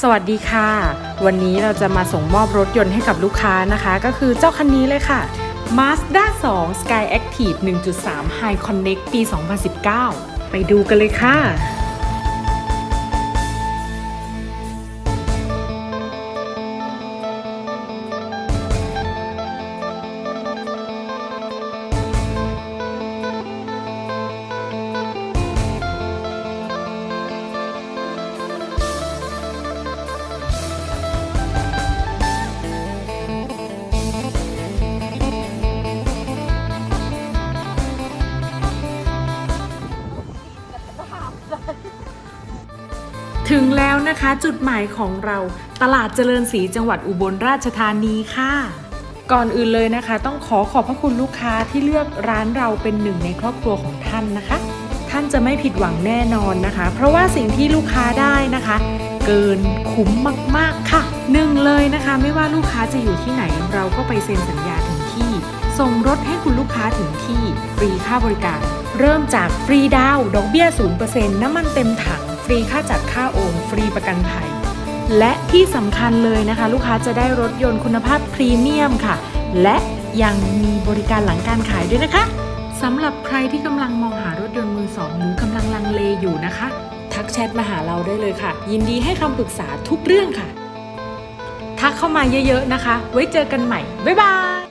สวัสดีค่ะ วันนี้เราจะมาส่งมอบรถยนต์ให้กับลูกค้านะคะ ก็คือเจ้าคันนี้เลยค่ะ Mazda 2 Sky Active 1.3 High Connect ปี 2019 ไปดูกันเลยค่ะ ถึงแล้วนะคะจุดหมายของเราตลาดเจริญศรีจังหวัดอุบลราชธานีค่ะ ก่อนอื่นเลยนะคะ ต้องขอขอบพระคุณลูกค้าที่เลือกร้านเราเป็นหนึ่งในครอบครัวของท่านนะคะ ท่านจะไม่ผิดหวังแน่นอนนะคะ เพราะว่าสิ่งที่ลูกค้าได้นะคะ เกินคุ้มมากๆค่ะหนึ่งเลยนะคะ ไม่ว่าลูกค้าจะอยู่ที่ไหนเราก็ไปเซ็นสัญญาถึงที่ ส่งรถให้คุณลูกค้าถึงที่ฟรีค่าบริการ เริ่มจากฟรีดาวดอกเบี้ย 0%น้ำมันเต็มถัง ฟรีค่าจัดค่าโอน ฟรีประกันภัย และที่สำคัญเลยนะคะ ลูกค้าจะได้รถยนต์คุณภาพพรีเมียมค่ะ และยังมีบริการหลังการขายด้วยนะคะสำหรับใครที่กำลังมองหารถยนต์มือสองหรือกำลังลังเลอยู่นะคะ ทักแชทมาหาเราได้เลยค่ะ ยินดีให้คำปรึกษาทุกเรื่องค่ะ ทักเข้ามาเยอะๆนะคะ ไว้เจอกันใหม่ บ๊ายบาย